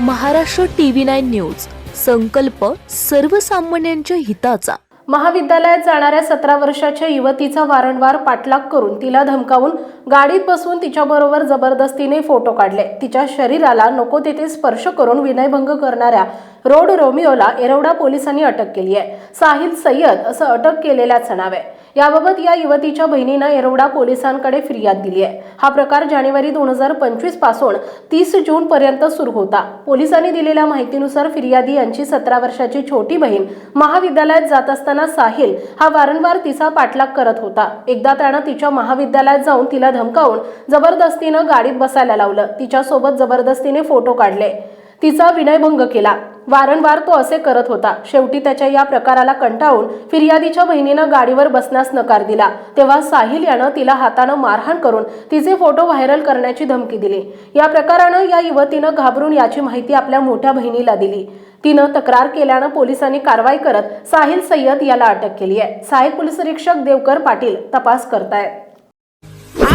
Maharashtra TV nine news. संकल्प सर्वसामान्यांच्या हिताचा. महाविद्यालयात जाणाऱ्या सतरा वर्षाच्या युवतीचा वारंवार पाठलाग करून तिला धमकावून गाडीत बसवून तिच्याबरोबर जबरदस्तीने फोटो काढले. तिच्या शरीराला नको तेथे स्पर्श करून विनयभंग करणाऱ्या रोड रोमिओला एरवडा पोलिसांनी अटक केली आहे. साहिल सय्यद असं अटक केलेल्याच नाव आहे. याबाबत या युवतीच्या बहिणीनं येरवडा पोलिसांकडे फिर्याद दिली आहे. हा प्रकार जानेवारी दोन हजार पंचवीसपासून तीस जून पर्यंत सुरू होता. पोलिसांनी दिलेल्या माहितीनुसार फिर्यादी यांची सतरा वर्षाची छोटी बहीण महाविद्यालयात जात असताना साहिल हा वारंवार तिचा पाठलाग करत होता. एकदा त्यानं तिच्या महाविद्यालयात जाऊन तिला धमकावून जबरदस्तीनं गाडीत बसायला लावलं. तिच्यासोबत जबरदस्तीने फोटो काढले. तिचा विनयभंग केला. वारंवार तो असे करत होता. शेवटी त्याच्या या प्रकाराला कंटाळून फिर्यादीच्या बहिणीनं गाडीवर बसण्यास नकार दिला. तेव्हा साहिल यानं तिला हातानं मारहाण करून तिचे फोटो व्हायरल करण्याची धमकी दिली. या प्रकारानं या युवतीनं घाबरून याची माहिती आपल्या मोठ्या बहिणीला दिली. तिनं तक्रार केल्यानं पोलिसांनी कारवाई करत साहिल सय्यद याला अटक केली आहे सहाय्यक पोलीस निरीक्षक देवकर पाटील तपास करतायत.